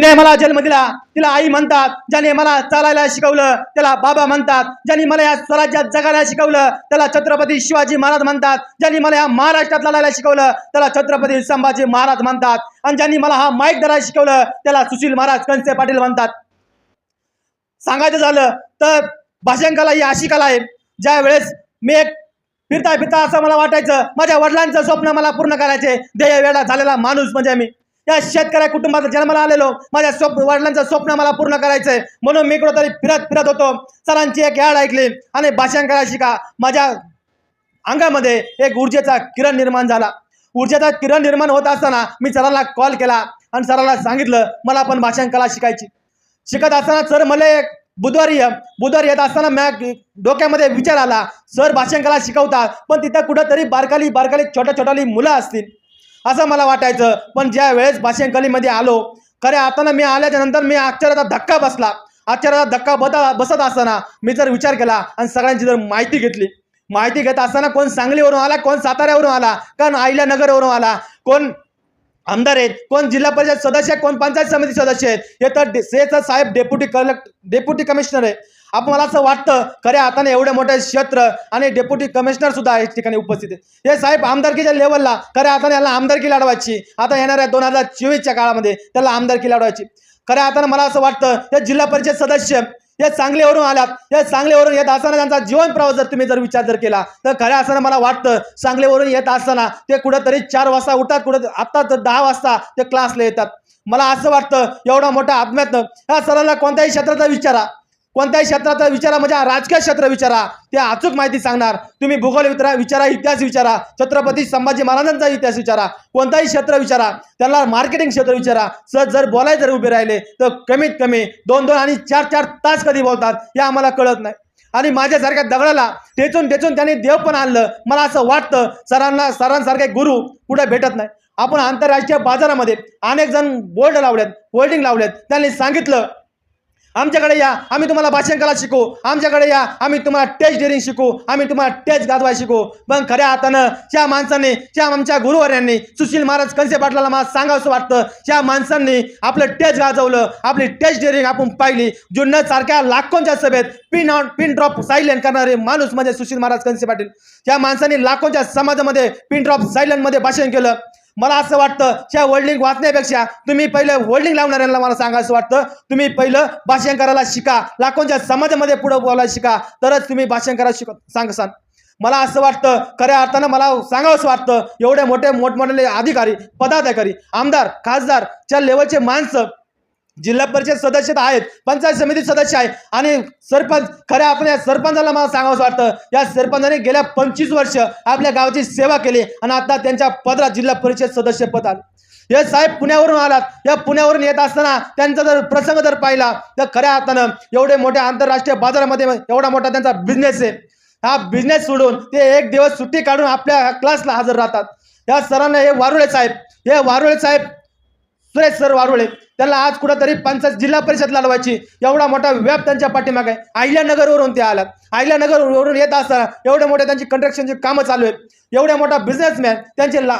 तिने मला जन्म दिला. तिला आई म्हणतात ज्याने मला चालायला शिकवलं त्याला बाबा म्हणतात. ज्यांनी मला या स्वराज्यात जगायला शिकवलं त्याला छत्रपती शिवाजी महाराज म्हणतात. ज्यांनी मला या महाराष्ट्रात लढायला शिकवलं त्याला छत्रपती संभाजी महाराज म्हणतात. आणि ज्यांनी मला हा माईक धरायला शिकवलं त्याला सुशील महाराज कंसे पाटील म्हणतात. सांगायचं झालं तर भाषण कला ही अशी कला आहे ज्या वेळेस मी एक फिरता फिरता असं मला वाटायचं माझ्या वडिलांचं स्वप्न मला पूर्ण करायचे ध्येय वेळा झालेला माणूस म्हणजे मी. या शेतकऱ्या कुटुंबाचा जन्माला आलेलो. माझ्या स्वप्न वडिलांचं स्वप्न मला पूर्ण करायचंय. म्हणून मी कुठंतरी फिरत फिरत होतो. सरांची एक ॲड ऐकली. आणि भाषण करायची का माझ्या अंगामध्ये एक ऊर्जेचा किरण निर्माण झाला. ऊर्जेचा किरण निर्माण होत असताना मी सरांना कॉल केला. आणि सरांना सांगितलं मला पण भाषण कला शिकायची. शिकत असताना सर मला एक बुधवारी बुधवारी येत असताना मॅ डोक्यामध्ये विचार आला. सर भाषण कला शिकवतात पण तिथं कुठंतरी बारकाली बारकाली छोट्या छोटाली मुलं असतील. असं मला वाटायचं. पण ज्या वेळेस भाषण आलो खऱ्या आता मी आल्याच्यानंतर मी अक्षराचा धक्का बसला. अक्षराचा धक्का बता बसत असताना मी जर विचार केला आणि सगळ्यांची जर माहिती घेतली. माहिती घेत असताना कोण सांगलीवरून आला कोण साताऱ्यावरून आला कोण आईला नगरवरून आला कोण आमदार आहेत कोण जिल्हा परिषद सदस्य आहेत कोण पंचायत समिती सदस्य आहेत हे तर डे- हे तर साहेब डेप्युटी कलेक्ट डेप्युटी कमिशनर आहे. आपण मला असं वाटतं खऱ्या हाताने एवढे मोठे क्षेत्र आणि डेप्युटी कमिशनर सुद्धा या ठिकाणी उपस्थित आहेत. हे साहेब आमदारकीच्या लेवलला खऱ्या हाताने याला आमदारकी लढवायची. आता येणाऱ्या दोन हजार चोवीसच्या काळामध्ये त्याला आमदारकी लढवायची. खऱ्या हाताने मला असं वाटतं हे जिल्हा परिषद सदस्य हे सांगलीवरून आल्यात हे सांगलीवरून येत असताना त्यांचा जीवन प्रवास जर तुम्ही जर विचार जर केला तर खऱ्या असताना मला वाटतं सांगलीवरून येत असताना ते कुठंतरी चार वाजता उठतात कुठं आत्ता तर दहा वाजता ते क्लासला येतात. मला असं वाटतं एवढा मोठा आत्म्यातनं ह्या सरांना कोणत्याही क्षेत्राचा विचारा. कोणत्याही क्षेत्राचा विचारा म्हणजे राजकीय क्षेत्र विचारा ते अचूक माहिती सांगणार. तुम्ही भूगोल विचारा विचारा इतिहास विचारा छत्रपती संभाजी महाराजांचा इतिहास विचारा कोणताही क्षेत्र विचारा त्यांना मार्केटिंग क्षेत्र विचारा. सर जर बोलायला जर उभे राहिले तर कमीत कमी दोन दोन आणि चार चार तास कधी बोलतात हे आम्हाला कळत नाही. आणि माझ्यासारख्या दगडाला टेचून टेचून त्यांनी देव पण आणलं. मला असं वाटतं सरांना सरांसारखे गुरु कुठे भेटत नाही. आपण आंतरराष्ट्रीय बाजारामध्ये अनेक जण बोर्ड लावलेत होल्डिंग लावलेत. त्यांनी सांगितलं आमच्याकडे या आम्ही तुम्हाला भाषण कला शिकू. आमच्याकडे या आम्ही तुम्हाला टेस्ट डेअरिंग शिकू. आम्ही तुम्हाला टेस्ट गाजवाय शिकू. पण खऱ्या हातानं त्या माणसांनी त्या आमच्या गुरुवर्यांनी सुशील महाराज कंसे पाटलाला मला सांगावंसं वाटतं त्या माणसांनी आपलं टेस्ट गाजवलं आपली टेस्ट डेअरिंग आपण पाहिली जुन्नर सारख्या लाखोंच्या सभेत pin on pin drop silent करणारे माणूस म्हणजे सुशील महाराज कंसे पाटील. त्या माणसांनी लाखोंच्या समाजामध्ये पिन ड्रॉप सायलेंटमध्ये भाषण केलं. मला असं वाटतं त्या होल्डिंग वाचण्यापेक्षा तुम्ही पहिलं होल्डिंग लावणाऱ्यांना मला सांगायचं वाटतं. तुम्ही पहिलं भाषण करायला शिका लाखोंच्या समाजामध्ये पुढं बोलायला शिका. तरच तुम्ही भाषण करायला शिक सांगसान मला असं वाटतं खऱ्या अर्थानं मला सांगावंच वाटतं एवढे मोठे मोठमोठे अधिकारी पदाधिकारी आमदार खासदार च्या लेवलचे माणसं जिल्हा परिषद सदस्य तर आहेत पंचायत समिती सदस्य आहे. आणि सरपंच खऱ्या आपण या सरपंचाला मला सांगावं वाटतं या सरपंचाने गेल्या पंचवीस वर्ष आपल्या गावाची सेवा केली आणि आता त्यांच्या पदरात जिल्हा परिषद सदस्य पद आलं. हे साहेब पुण्यावरून आलात. या पुण्यावरून येत असताना त्यांचा जर प्रसंग जर पाहिला तर खऱ्या अर्थानं एवढे मोठ्या आंतरराष्ट्रीय बाजारामध्ये एवढा मोठा त्यांचा बिझनेस आहे. हा बिझनेस सोडून ते एक दिवस सुट्टी काढून आपल्या क्लासला हजर राहतात. या सरांना हे वारुळे साहेब हे वारुळे साहेब सुरेश सर वारुळे त्यांना आज कुठंतरी पंचायत जिल्हा परिषद लढवायची एवढा मोठा व्याप त्यांच्या पाठीमागे आहे. अहिल्यानगरवरून ते आलात आहिल्यानगरवरून येत असताना एवढे मोठे त्यांची कंस्ट्रक्शनची कामं चालू आहेत. एवढ्या मोठा बिझनेसमॅन त्यांचे ला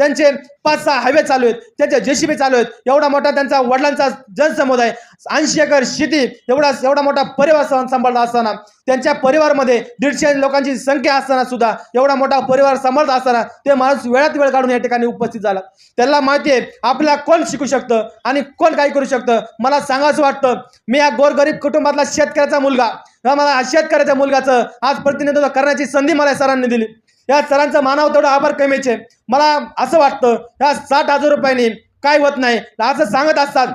त्यांचे पाच सहा हायवे चालू आहेत. त्यांचे जेसीबी चालू आहेत. एवढा मोठा त्यांचा वडिलांचा जनसमुदाय ऐंशी एकर शेती एवढा एवढा मोठा परिवार सं- सांभाळत असताना त्यांच्या परिवारमध्ये दीडशे लोकांची संख्या असताना सुद्धा एवढा मोठा परिवार सांभाळत असताना ते माणूस वेळात वेळ काढून या ठिकाणी उपस्थित झाला. त्यांना माहिती आहे आपल्याला कोण शिकू शकतं आणि कोण काही करू शकतं? मला सांगावंसं वाटतं मी या गोरगरीब कुटुंबातला शेतकऱ्याचा मुलगा. मला शेतकऱ्याच्या मुलगाचं आज प्रतिनिधित्व करण्याची संधी मला सरांनी दिली. या सरांचं मानाव तेवढं आभार कमीचे. मला असं वाटतं या साठ हजार रुपयांनी काय होत नाही. असं सांगत असतात.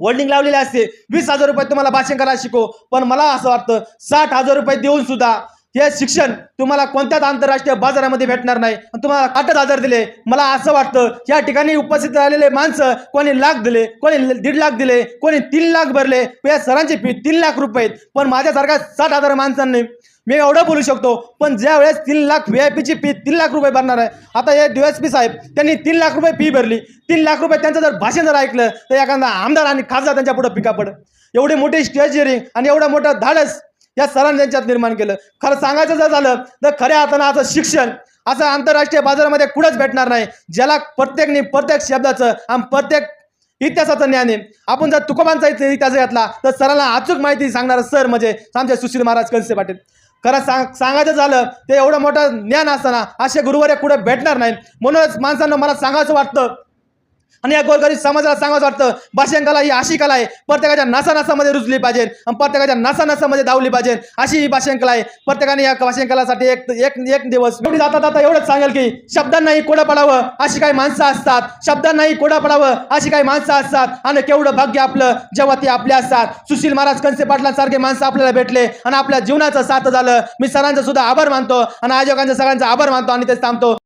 होल्डिंग लावलेली असते. वीस हजार रुपये तुम्हाला भाषण करायला शिको पण मला असं वाटतं साठ हजार रुपये देऊन सुद्धा हे शिक्षण तुम्हाला कोणत्याच आंतरराष्ट्रीय बाजारामध्ये भेटणार नाही. आणि तुम्हाला आठच हजार दिले. मला असं वाटतं या ठिकाणी उपस्थित राहिलेले माणसं कोणी लाख दिले कोणी दीड लाख दिले कोणी तीन लाख भरले. या सरांची फी तीन लाख रुपये आहेत. पण माझ्यासारख्या साठ हजार माणसांनी मी एवढं बोलू शकतो पण ज्या वेळेस तीन लाख व्ही आय पीची फी तीन लाख रुपये भरणार आहे आता हे डी एस पी साहेब त्यांनी तीन लाख रुपये फी भरली. तीन लाख रुपये त्यांचं जर भाषण जर ऐकलं तर एखादा आमदार आणि खासदार त्यांच्या पुढं पिका पडत एवढी मोठी स्टेज आणि एवढं मोठं धाडस या सरांनी त्यांच्यात निर्माण केलं. खरं सांगायचं जर झालं तर खऱ्या अर्थानं असं शिक्षण असं आंतरराष्ट्रीय बाजारामध्ये कुठंच भेटणार नाही ज्याला प्रत्येकने प्रत्येक शब्दाचं आणि प्रत्येक इतिहासाचं ज्ञान आहे. आपण जर तुकोबांचा इतिहास घेतला तर सरांना अचूक माहिती सांगणारा सर म्हणजे आमचे सुशील महाराज कलसे पाटील. खरं सांग सांगायचं झालं ते एवढं मोठं ज्ञान असताना असे गुरुवार कुठे भेटणार नाही म्हणूनच माणसांना मला सांगायचं वाटतं आणि या गोरगरीब समाजाला सांगायचं वाटतं. भाषण कला ही अशी कला आहे प्रत्येकाच्या नासानासामध्ये रुजली पाहिजे आणि प्रत्येकाच्या नासानासामध्ये धावली पाहिजे. अशी ही भाषण कला आहे. प्रत्येकाने या भाषण कलासाठी एक एक एक दिवस एवढी जाता जाता एवढंच सांगेल की शब्दांनाही कोडं पडावं अशी काही माणसं असतात. शब्दांनाही कोडं पडावं अशी काही माणसं असतात. आणि केवढं भाग्य आपलं जेव्हा ते आपले असतात. सुशील महाराज कंसे पाटलांसारखे माणसं आपल्याला भेटले आणि आपल्या जीवनाचं साथ झालं. मी सरांचं सुद्धा आभार मानतो आणि आयोजकांचा सगळ्यांचा आभार मानतो आणि तेच थांबतो.